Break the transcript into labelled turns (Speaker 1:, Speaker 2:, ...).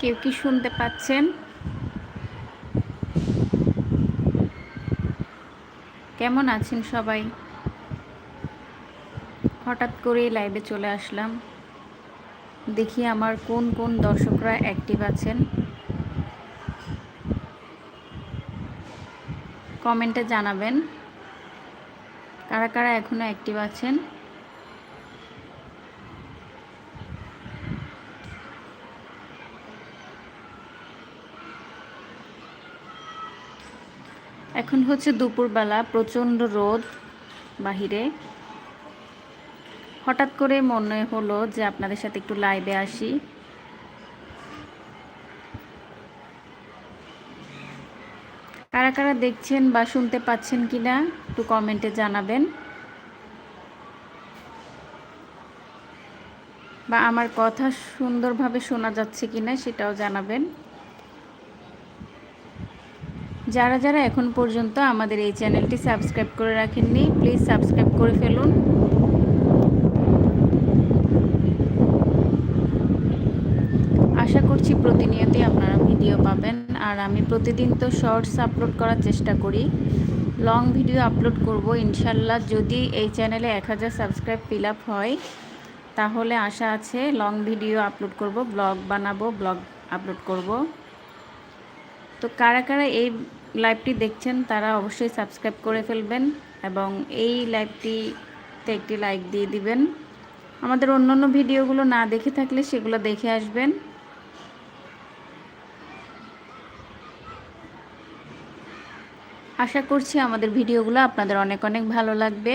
Speaker 1: কেউ কি শুনতে পাচ্ছেন? কেমন আছেন সবাই? হঠাৎ করে লাইভে চলে আসলাম। দেখি আমার কোন কোন দর্শকরা অ্যাক্টিভ আছেন। কমেন্টে জানাবেন। কারা কারা এখনও অ্যাক্টিভ আছেন? এখন হচ্ছে দুপুরবেলা, প্রচণ্ড রোদ বাহিরে। হঠাৎ করে মনে হলো যে আপনাদের সাথে একটু লাইভে আসি। কারা কারা দেখছেন বা শুনতে পাচ্ছেন কিনা, একটু কমেন্টে জানাবেন। বা আমার কথা সুন্দরভাবে শোনা যাচ্ছে কিনা, সেটাও জানাবেন। যারা যারা এখন পর্যন্ত আমাদের এই চ্যানেলটি সাবস্ক্রাইব করে রাখেননি, প্লিজ সাবস্ক্রাইব করে ফেলুন। আশা করছি প্রতিনিয়তই আপনারা ভিডিও পাবেন, আর আমি প্রতিদিন তো শর্টস আপলোড করার চেষ্টা করি। লং ভিডিও আপলোড করব ইনশাল্লাহ, যদি এই চ্যানেলে এক হাজার সাবস্ক্রাইব ফিল আপ হয়, তাহলে আশা আছে লং ভিডিও আপলোড করব, ব্লগ বানাবো, ব্লগ আপলোড করব। তো কারা কারা এই লাইভটি দেখছেন, তারা অবশ্যই সাবস্ক্রাইব করে ফেলবেন এবং এই লাইভটিতে একটি লাইক দিয়ে দিবেন। আমাদের অন্যান্য ভিডিওগুলো না দেখে থাকলে সেগুলো দেখে আসবেন। আশা করছি আমাদের ভিডিওগুলো আপনাদের অনেক অনেক ভালো লাগবে।